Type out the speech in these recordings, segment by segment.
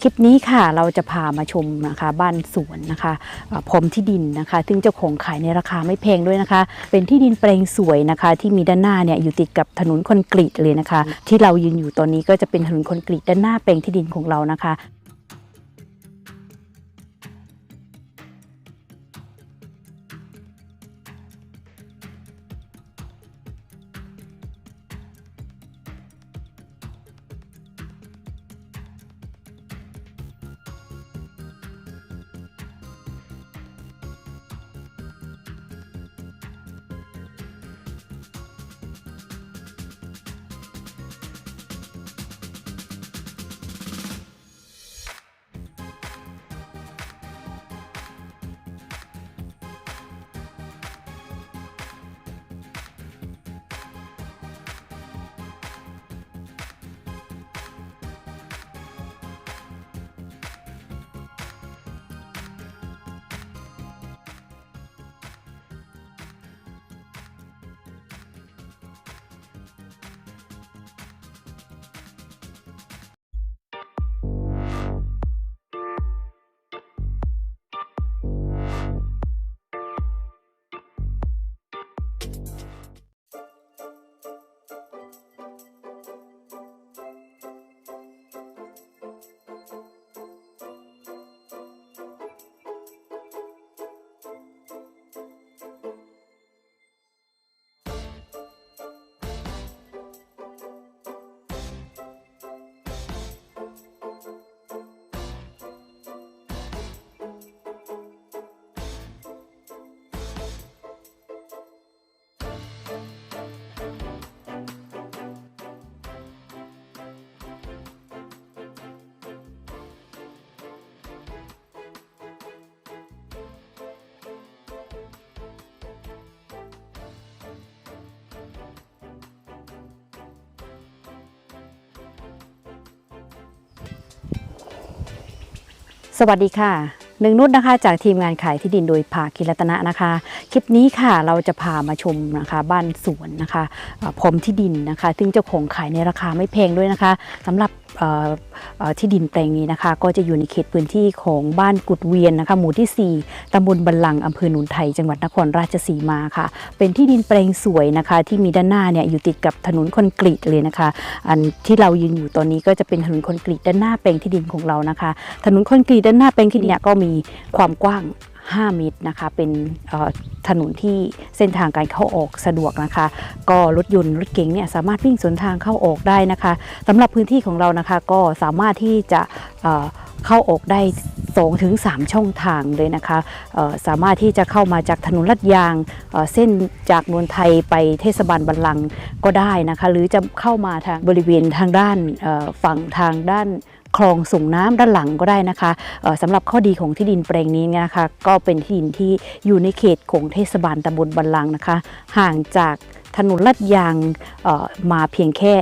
คลิปนี้ค่ะเราจะพามาชมนะคะบ้านสวนนะคะพร้อมที่ดินนะคะ ซึ่งเจ้าของขายในราคาไม่แพงด้วยนะคะ เป็นที่ดินแปลงสวยนะคะ ที่มีด้านหน้าเนี่ยอยู่ติดกับถนนคอนกรีตเลยนะคะ ที่เรายืนอยู่ตอนนี้ก็จะเป็นถนนคอนกรีตด้านหน้าแปลงที่ดินของเรานะคะ สวัสดีค่ะหนึ่งนุชนะคะ จากทีมงานขายที่ดินโดยภาคิรัตนะนะคะ คลิปนี้ค่ะเราจะพามาชมนะคะบ้านสวนนะคะเอ่อพรมที่ดินนะคะ ซึ่งเจ้าของขายในราคาไม่แพงด้วยนะคะสำหรับที่ดินแปลงนี้นะคะ ก็จะอยู่ในเขตพื้นที่ของบ้านกุดเวียนนะคะ หมู่ที่ 4ตำบลบันลังอำเภอหนุนไทย จังหวัดนครราชสีมาค่ะ เป็นที่ดินแปลงสวยนะคะ ที่มีด้านหน้าเนี่ยอยู่ติดกับถนนคอนกรีตเลยนะคะ อันที่เรายืนอยู่ตอนนี้ก็จะเป็นถนนคอนกรีตด้านหน้าแปลงที่ดินของเรานะคะ ถนนคอนกรีตด้านหน้าแปลงที่ดินเนี่ยก็มีความกว้าง 5 เมตรนะคะ เป็นถนนที่เส้นทางการเข้าออกสะดวกนะคะ ก็รถยนต์รถเก๋งเนี่ยสามารถวิ่งสวนทางเข้าออกได้นะคะสำหรับพื้นที่ของเรานะคะก็สามารถที่จะเเข้าออกได้2ถึง3ช่องทางเลยนะคะ สามารถที่จะเข้ามาจากถนนลาดยางเเส้นจากนวลไทยไปเทศบาลบันลังก็ได้นะคะ หรือจะเข้ามาทางบริเวณทางด้านฝั่งทางด้าน คลองส่งน้ำด้านหลังก็ได้นะคะเอ่อสำหรับข้อดีของที่ดินแปลงนี้นะคะ ก็เป็นที่ดินที่อยู่ในเขตของเทศบาลตำบลบันลังนะคะ ห่างจากถนนลาดยางมาเพียงแค่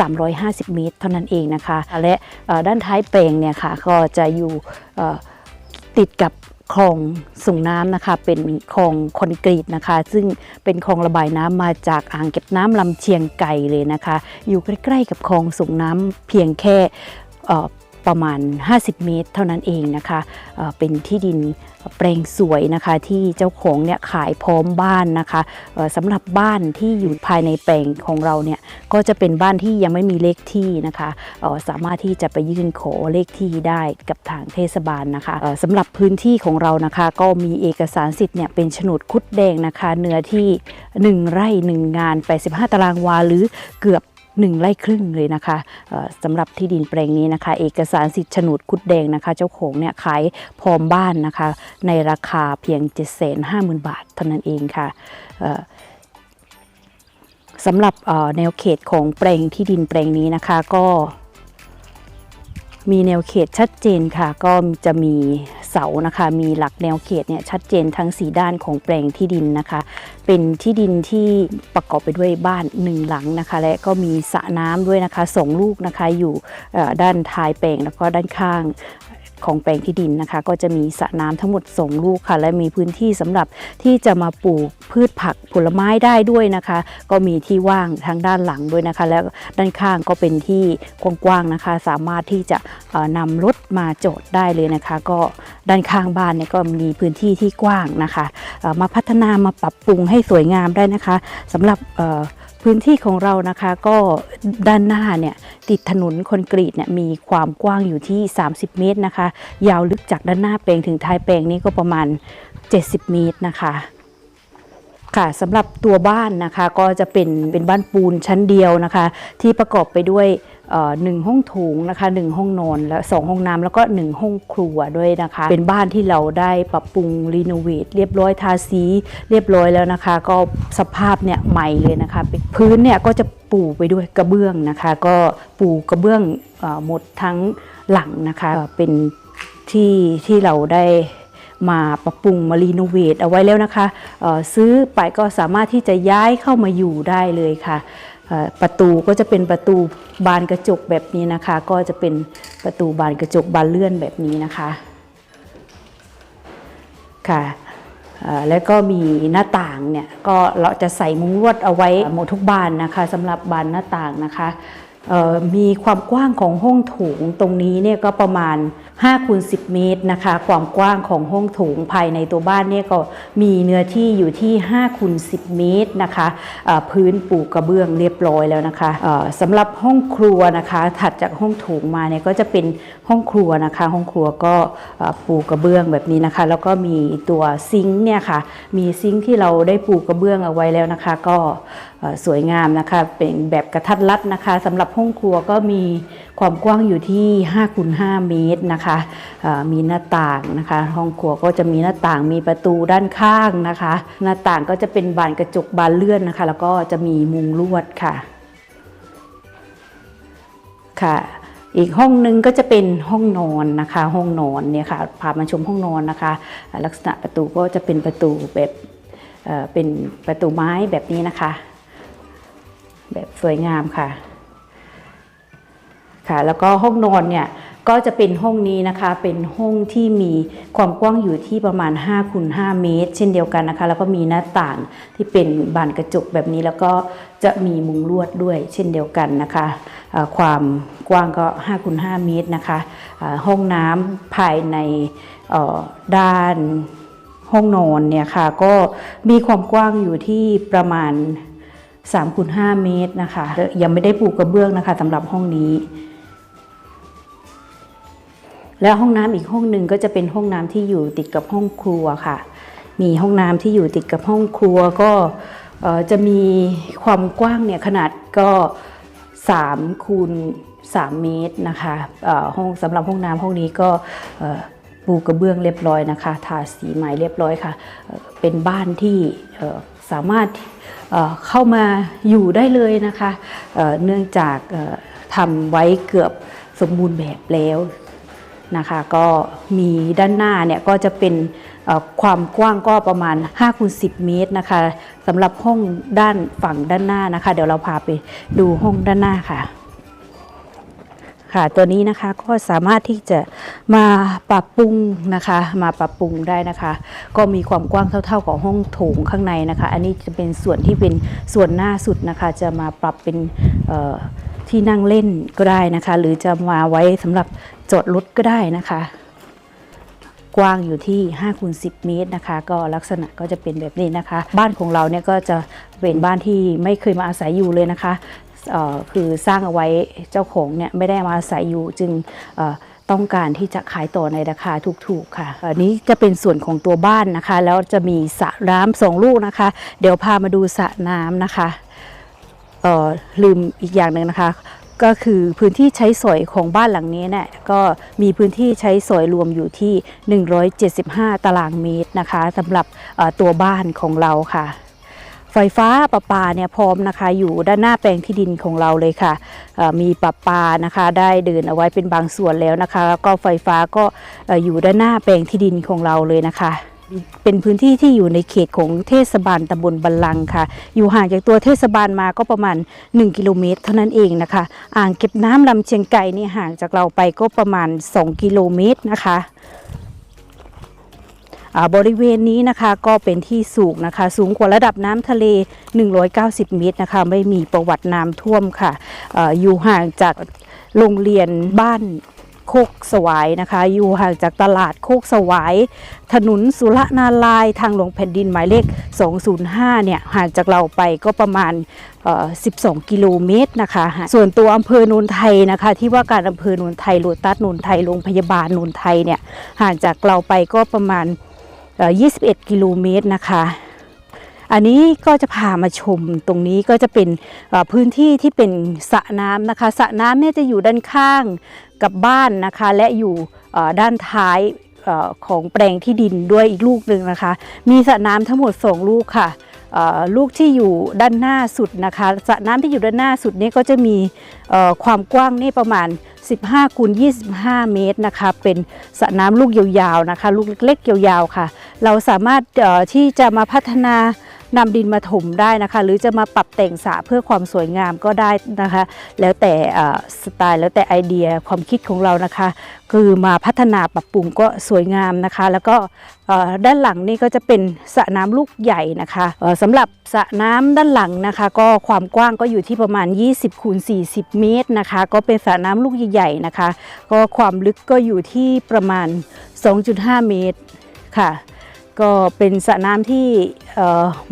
350 เมตร เท่านั้นเองนะคะ และด้านท้ายแปลงเนี่ยค่ะก็จะอยู่ติดกับคลองส่งน้ำนะคะ เป็นคลองคอนกรีตนะคะ ซึ่งเป็นคลองระบายน้ำมาจากอ่างเก็บน้ำลำเชียงไก่เลยนะคะ อยู่ใกล้ๆกับคลองส่งน้ำเพียงแค่ ประมาณ 50 เมตร เท่านั้นเองนะคะเเป็นที่ดินแปลงสวยนะคะที่เจ้าของเนี่ยขายพร้อมบ้านนะคะสำหรับบ้านที่อยู่ภายในแปลงของเราเนี่ยก็จะเป็นบ้านที่ยังไม่มีเลขที่นะคะสามารถที่จะไปยื่นขอเลขที่ได้กับทางเทศบาลนะคะสำหรับพื้นที่ของเรานะคะก็มีเอกสารสิทธิ์เนี่ยเป็นโฉนดคุดแดงนะคะเนื้อที่ 1 ไร่ 1 งาน 85 ตารางวาหรือเกือบ 1ไร่ครึ่งเลยนะคะสำหรับที่ดินแปลงนี้นะคะ เอกสารสิทธิ์โฉนดคุดแดงนะคะ เจ้าของเนี่ยขายพร้อมบ้านนะคะ ในราคาเพียง 750,000 บาทเท่านั้นเองค่ะสำหรับแนวเขตของแปลงที่ดินแปลงนี้นะคะก็ มีแนวเขตชัดเจนค่ะ ก็จะมีเสานะคะ มีหลักแนวเขตเนี่ยชัดเจนทั้งสีด้านของแปลงที่ดินนะคะ เป็นที่ดินที่ประกอบไปด้วยบ้านหนึ่งหลังนะคะ และก็มีสระน้ำด้วยนะคะสองลูกนะคะอยู่ด้านท้ายแปลงแล้วก็ด้านข้าง ของแปลงที่ดินนะคะ ก็จะมีสระน้ำทั้งหมดสองลูกค่ะ และมีพื้นที่สำหรับที่จะมาปลูกพืชผักผลไม้ได้ด้วยนะคะ ก็มีที่ว่างทางด้านหลังด้วยนะคะ แล้วด้านข้างก็เป็นที่กว้างๆนะคะ สามารถที่จะเอ่อนำรถมาจอดได้เลยนะคะ ก็ด้านข้างบ้านเนี่ยก็มีพื้นที่ที่กว้างนะคะ มาพัฒนามาปรับปรุงให้สวยงามได้นะคะสำหรับ พื้นที่ของเรานะคะก็ด้านหน้าเนี่ยติดถนนคอนกรีตเนี่ยมีความกว้างอยู่ที่ 30 เมตรนะคะ ยาวลึกจากด้านหน้าแปลงถึงท้ายแปลงนี้ก็ประมาณ 70 เมตรนะคะ ค่ะสำหรับตัวบ้านนะคะก็จะเป็นเป็นบ้านปูนชั้นเดียวนะคะ ที่ประกอบไปด้วยหนึ่งห้องโถงนะคะหนึ่งห้องนอนและสองห้องน้ำแล้วก็หนึ่งห้องครัวด้วยนะคะ เป็นบ้านที่เราได้ปรับปรุงรีโนเวทเรียบร้อยทาสีเรียบร้อยแล้วนะคะ ก็สภาพเนี่ยใหม่เลยนะคะพื้นเนี่ยก็จะปูไปด้วยกระเบื้องนะคะ ก็ปูกระเบื้องอหมดทั้งหลังนะคะเป็นที่ที่เราได้ มาปรับปรุงมารีโนเวทเอาไว้แล้วนะคะ ซื้อไปก็สามารถที่จะย้ายเข้ามาอยู่ได้เลยค่ะ ประตูก็จะเป็นประตูบานกระจกแบบนี้นะคะ ก็จะเป็นประตูบานกระจกบานเลื่อนแบบนี้นะคะค่ะแล้วก็มีหน้าต่างเนี่ยก็เราจะใส่มุ้งลวดเอาไว้หมดทุกบานนะคะสำหรับบานหน้าต่างนะคะ มีความกว้างของห้องโถงตรงนี้เนี่ยก็ประมาณ5คูณ10 เมตรนะคะ ความกว้างของห้องโถงภายในตัวบ้านเนี่ยก็มีเนื้อที่อยู่ที่5คูณ10 เมตรนะคะพื้นปูกระเบื้องเรียบร้อยแล้วนะคะสำหรับห้องครัวนะคะ ถัดจากห้องโถงมาเนี่ยก็จะเป็นห้องครัวนะคะ ห้องครัวก็ปูกระเบื้องแบบนี้นะคะ แล้วก็มีตัวซิงค์เนี่ยค่ะมีซิงค์ที่เราได้ปูกระเบื้องเอาไว้แล้วนะคะ ก็ สวยงามนะคะเป็นแบบกระทัดรัดนะคะสำหรับห้องครัวก็มีความกว้างอยู่ที่5คูณ5เมตรนะคะมีหน้าต่างนะคะ ห้องครัวก็จะมีหน้าต่างมีประตูด้านข้างนะคะ หน้าต่างก็จะเป็นบานกระจกบานเลื่อนนะคะ แล้วก็จะมีมุงลวดค่ะค่ะอีกห้องหนึงก็จะเป็นห้องนอนนะคะ ห้องนอนเนี่ยค่ะพามาชมห้องนอนนะคะ ลักษณะประตูก็จะเป็นประตูแบบเป็นประตูไม้แบบนี้นะคะ แบบสวยงามค่ะ ค่ะ แล้วก็ห้องนอนเนี่ยก็จะเป็นห้องนี้นะคะ เป็นห้องที่มีความกว้างอยู่ที่ประมาณ5คูณ5เมตร เช่นเดียวกันนะคะ แล้วก็มีหน้าต่างที่เป็นบานกระจกแบบนี้แล้วก็จะมีมุงลวดด้วย เช่นเดียวกันนะคะเอ่อความกว้างก็5คูณ5เมตรนะคะเอ่อห้องน้ำภายในด้านห้องนอนเนี่ยค่ะก็มีความกว้างอยู่ที่ประมาณ 3คูณ5เมตรนะคะ ยังไม่ได้ปูกระเบื้องนะคะสำหรับห้องนี้ แล้วห้องน้ำอีกห้องหนึ่งก็จะเป็นห้องน้ำที่อยู่ติดกับห้องครัวค่ะ มีห้องน้ำที่อยู่ติดกับห้องครัวก็จะมีความกว้างเนี่ยขนาดก็3คูณ3เมตรนะคะห้องสำหรับห้องน้ำห้องนี้ก็ปูกระเบื้องเรียบร้อยนะคะ ทาสีใหม่เรียบร้อยค่ะ เป็นบ้านที่ สามารถเเข้ามาอยู่ได้เลยนะคะเเนื่องจากทำไว้เกือบสมบูรณ์แบบแล้วนะคะก็มีด้านหน้าเนี่ยก็จะเป็นความกว้างก็ประมาณ5คูณ10 เมตรนะคะสำหรับห้องด้านฝั่งด้านหน้านะคะ เดี๋ยวเราพาไปดูห้องด้านหน้าค่ะ ค่ะตัวนี้นะคะก็สามารถที่จะมาปรับปรุงนะคะ มาปรับปรุงได้นะคะ ก็มีความกว้างเท่าๆกับห้องโถงข้างในนะคะ อันนี้จะเป็นส่วนที่เป็นส่วนหน้าสุดนะคะ จะมาปรับเป็นที่นั่งเล่นก็ได้นะคะ หรือจะมาไว้สำหรับจอดรถก็ได้นะคะ กว้างอยู่ที่5คูณ10 เมตรนะคะ ก็ลักษณะก็จะเป็นแบบนี้นะคะ บ้านของเราเนี่ยก็จะเป็นบ้านที่ไม่เคยมาอาศัยอยู่เลยนะคะ คือสร้างเอาไว้เจ้าของเนี่ยไม่ได้มาอาศัยอยู่จึงต้องการที่จะขายต่อในราคาถูกๆค่ะอันนี้จะเป็นส่วนของตัวบ้านนะคะ แล้วจะมีสระน้ำสองลูกนะคะ เดี๋ยวพามาดูสระน้ำนะคะลืมอีกอย่างหนึ่งนะคะ ก็คือพื้นที่ใช้สอยของบ้านหลังนี้เนี่ยก็มีพื้นที่ใช้สอยรวมอยู่ที่ 175 ตารางเมตรนะคะสำหรับตัวบ้านของเราค่ะ ไฟฟ้าประปาเนี่ยพร้อมนะคะ อยู่ด้านหน้าแปลงที่ดินของเราเลยค่ะมีประปานะคะ ได้เดินเอาไว้เป็นบางส่วนแล้วนะคะ แล้วก็ไฟฟ้าก็อยู่ด้านหน้าแปลงที่ดินของเราเลยนะคะเป็นพื้นที่ที่อยู่ในเขตของเทศบาลตำบลบัลลังค่ะ อยู่ห่างจากตัวเทศบาลมาก็ประมาณ 1 กิโลเมตร เท่านั้นเองนะคะ อ่างเก็บน้ำลำเชียงไก่นี่ห่างจากเราไปก็ประมาณ 2 กิโลเมตรนะคะ บริเวณนี้นะคะก็เป็นที่สูงนะคะ สูงกว่าระดับน้ำทะเล 190 เมตรนะคะ ไม่มีประวัติน้ำท่วมค่ะออยู่ห่างจากโรงเรียนบ้านโคกสวายนะคะ อยู่ห่างจากตลาดโคกสวาย ถนนสุรนาลายทางหลวงแผ่นดินหมายเลข 205 เนี่ย ห่างจากเราไปก็ประมาณเอ่อ12 กิโลเมตรนะคะ ส่วนตัวอำเภอโนนไทยนะคะ ที่ว่าการอำเภอโนนไทยโลตัสโนนไทย โรงพยาบาลโนนไทยเนี่ย ห่างจากเราไปก็ประมาณ 21 กิโลเมตรนะคะ อันนี้ก็จะพามาชมตรงนี้ก็จะเป็นพื้นที่ที่เป็นสระน้ำนะคะสระน้ำเนี่ยจะอยู่ด้านข้างกับบ้านนะคะ และอยู่ด้านท้าย ของแปลงที่ดินด้วยอีกลูกหนึ่งนะคะ มีสระน้ำทั้งหมด 2 ลูกค่ะลูกที่อยู่ด้านหน้าสุดนะคะสระน้ำที่อยู่ด้านหน้าสุดนี้ก็จะมีความกว้างนี่ประมาณ 15คูณ25 เมตรนะคะ เป็นสระน้ำลูกยาวๆนะคะ ลูกเล็กๆยาวๆค่ะ เราสามารถที่จะมาพัฒนา นำดินมาถมได้นะคะ หรือจะมาปรับแต่งสระเพื่อความสวยงามก็ได้นะคะ แล้วแต่สไตล์แล้วแต่ไอเดียความคิดของเรานะคะ คือมาพัฒนาปรับปรุงก็สวยงามนะคะ แล้วก็ด้านหลังนี่ก็จะเป็นสระน้ำลูกใหญ่นะคะเอ่อสำหรับสระน้ำด้านหลังนะคะ ก็ความกว้างก็อยู่ที่ประมาณ 20คูณ40 เมตรนะคะ ก็เป็นสระน้ำลูกใหญ่ๆนะคะ ก็ความลึกก็อยู่ที่ประมาณ 2.5 เมตรค่ะ ก็เป็นสระน้ำที่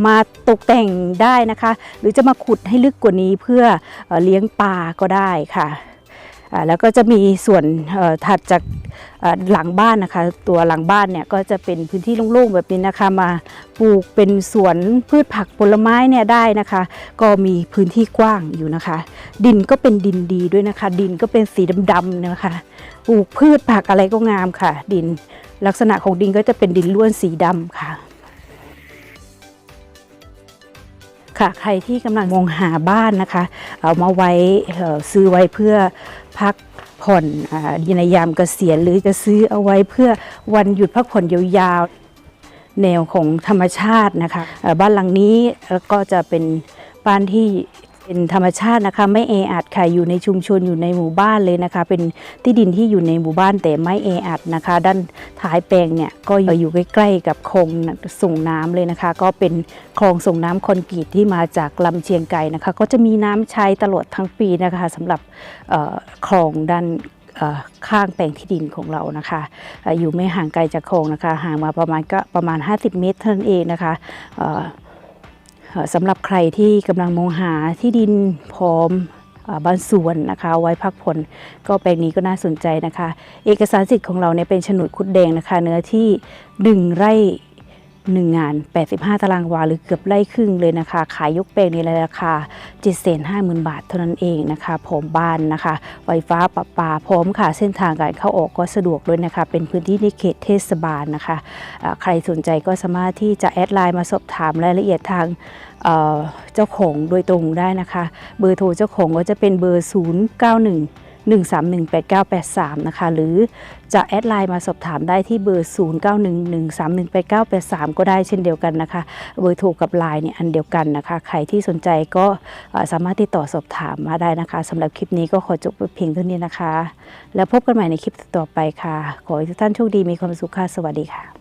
มาตกแต่งได้นะคะ หรือจะมาขุดให้ลึกกว่านี้เพื่อเอเลี้ยงปลาก็ได้ค่ะแล้วก็จะมีส่วนถัดจากหลังบ้านนะคะ ตัวหลังบ้านเนี่ยก็จะเป็นพื้นที่โล่งๆแบบนี้นะคะ มาปลูกเป็นสวนพืชผักผลไม้เนี่ยได้นะคะ ก็มีพื้นที่กว้างอยู่นะคะ ดินก็เป็นดินดีด้วยนะคะ ดินก็เป็นสีดำๆนะคะปลูกพืชผักอะไรก็งามค่ะ ดิน ลักษณะของดินก็จะเป็นดินล้วนสีดำค่ะ ค่ะใครที่กำลังมองหาบ้านนะคะ เอามาไว้ซื้อไว้เพื่อพักผ่อนอาในยามเกษียณหรือจะซื้อเอาไว้เพื่อวันหยุดพักผ่อนยาวๆแนวของธรรมชาตินะคะ บ้านหลังนี้ก็จะเป็นบ้านที่ เป็นธรรมชาตินะคะ ไม่แออัดค่ะอยู่ในชุมชนอยู่ในหมู่บ้านเลยนะคะ เป็นที่ดินที่อยู่ในหมู่บ้านแต่ไม่แออัดนะคะ ด้านท้ายแปลงเนี่ยก็อยู่ใกล้ๆกับคลองส่งน้ำเลยนะคะ ก็เป็นคลองส่งน้ำคอนกรีตที่มาจากลำเชียงไก่นะคะ ก็จะมีน้ำใช้ตลอดทั้งปีนะคะสำหรับคลองด้านข้างแปลงที่ดินของเรานะคะอยู่ไม่ห่างไกลจากคลองนะคะ ห่างมาประมาณก็ประมาณ 50 เมตรเท่านั้นเองนะคะ สำหรับใครที่กำลังมองหาที่ดินพร้อมบ้านสวนนะคะไว้พักผ่อนก็แปลงนี้ก็น่าสนใจนะคะ เอกสารสิทธิ์ของเราเนี่ยเป็นฉนดคุดแดงนะคะ เนื้อที่ 1 ไร่ หนึ่งงาน 85 ตารางวาหรือเกือบไร่ครึ่งเลยนะคะ ขายยกแปลงในราคา750,000 บาทเท่านั้นเองนะคะพร้อมบ้านนะคะ ไฟฟ้าประปาพร้อมค่ะ เส้นทางการเข้าออกก็สะดวกด้วยนะคะ เป็นพื้นที่ในเขตเทศบาลนะคะ ใครสนใจก็สามารถที่จะแอดไลน์มาสอบถามรายละเอียดทางเอ่อเจ้าของโดยตรงได้นะคะ เบอร์โทรเจ้าของก็จะเป็นเบอร์ 091 1318983 นะคะ หรือจะแอดไลน์มาสอบถามได้ที่เบอร์ 0911318983 ก็ได้เช่นเดียวกันนะคะ เบอร์โทรกับไลน์เนี่ยอันเดียวกันนะคะ ใครที่สนใจก็สามารถติดต่อสอบถามมาได้นะคะสำหรับคลิปนี้ก็ขอจบเพียงเท่านี้นะคะ แล้วพบกันใหม่ในคลิปต่อไปค่ะ ขอให้ทุกท่านโชคดีมีความสุขค่ะ สวัสดีค่ะ